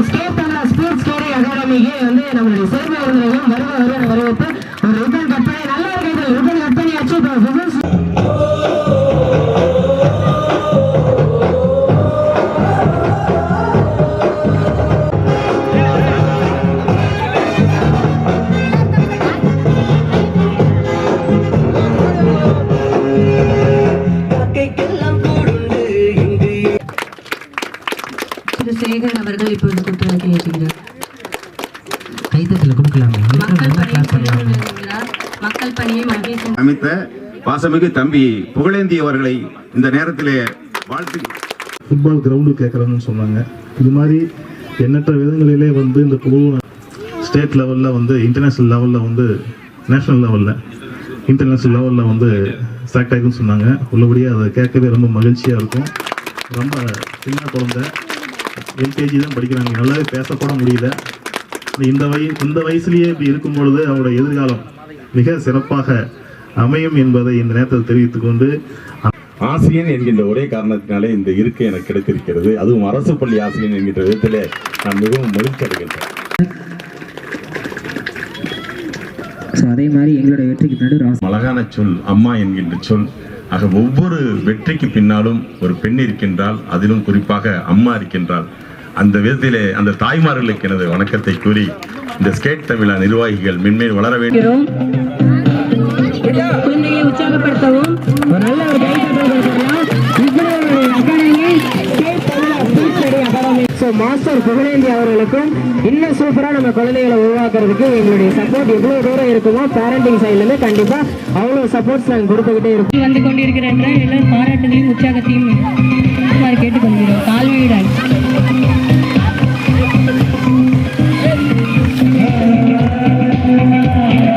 State sports carry அகாடமிக்கு வந்து நம்மளுடைய சேர்மை விருந்தினரும் வருவ வருவ வரவேற்பு திரு சேகர் அவர்கள் இப்பொழுது புத்தகத்தை ஏற்றுகிறார் கைத்தட்டில் கொடுக்கலாமே. மக்கள் இருக்கிறவங்க பணியை கிளாஸ் பண்ணலாமே. நிறைவேற்றுகிறார். மக்கள் பணியை மகேசன் அமைத்த பாசமிகு தம்பி புகழேந்தி அவர்களை இந்த நேரத்திலே வாழ்த்து. ஃபுட்பால் கிரவுண்டு கேட்குறாங்கன்னு சொன்னாங்க. இது மாதிரி எண்ணற்ற விதங்களிலே வந்து இந்த குழு ஸ்டேட் லெவலில் வந்து இன்டர்நேஷ்னல் லெவலில் வந்து நேஷ்னல் லெவலில் இன்டர்நேஷ்னல் லெவலில் வந்து செலக்ட் ஆகிருக்குன்னு சொன்னாங்க. உள்ளபடியாக அதை கேட்கவே ரொம்ப மகிழ்ச்சியாக இருக்கும். ரொம்ப சின்ன குழந்தை. எல்கேஜி தான் படிக்கிறாங்க. நல்லாவே பேசக்கூட முடியல. இந்த வய இந்த வயசுலேயே இப்படி இருக்கும் பொழுது அவரோட எதிர்காலம் மிக சிறப்பாக அமையும் என்பதை இந்த நேரத்தில் தெரிவித்துக் கொண்டு ஆசிரியன் என்கின்ற ஒரே காரணத்தினாலே இந்த இருக்கை எனக்கு கிடைத்திருக்கிறது. அதுவும் அரசு பள்ளி ஆசிரியன் என்கின்ற விதத்திலே நான் மிகவும் மகிழ்ச்சி அடைகின்றேன் அதே மாதிரி எங்களோட வெற்றிக்கு பின்னாடி அழகான சொல் அம்மா என்கின்ற சொல். ஆக ஒவ்வொரு வெற்றிக்கு பின்னாலும் ஒரு பெண் இருக்கின்றால் அதிலும் குறிப்பாக அம்மா இருக்கின்றாள் அந்த விதத்திலே அந்த தாய்மார்களுக்கு எனது வணக்கத்தை கூறி இந்த ஸ்கேட் தமிழா நிர்வாகிகள் மென்மேல் வளர வேண்டும். ஸோ மாஸ்டர் புகழேந்தி அவர்களுக்கும் இன்னும் சூப்பராக நம்ம குழந்தைகளை உருவாக்குறதுக்கு எங்களுடைய சப்போர்ட் எவ்வளோ தூரம் இருக்குமோ பேரண்டிங் சைட்லேருந்து கண்டிப்பாக அவ்வளோ சப்போர்ட்ஸ் நாங்கள் கொடுத்துக்கிட்டே இருப்போம் வந்து கொண்டிருக்கிற எல்லாரும் பாராட்டுகளையும் உற்சாகத்தையும் கேட்டுக்கொள்கிறோம். கால்வழிடாய்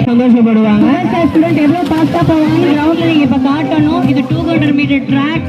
சந்தோஷப்படுவாங்க. ஸ்டூடெண்ட் எவ்வளோ ஃபாஸ்ட்டாக போவாங்க கிரவுண்டில் நீங்கள் இப்போ காட்டணும். இது டூ ஹண்ட்ரட் மீட்டர் ட்ராக்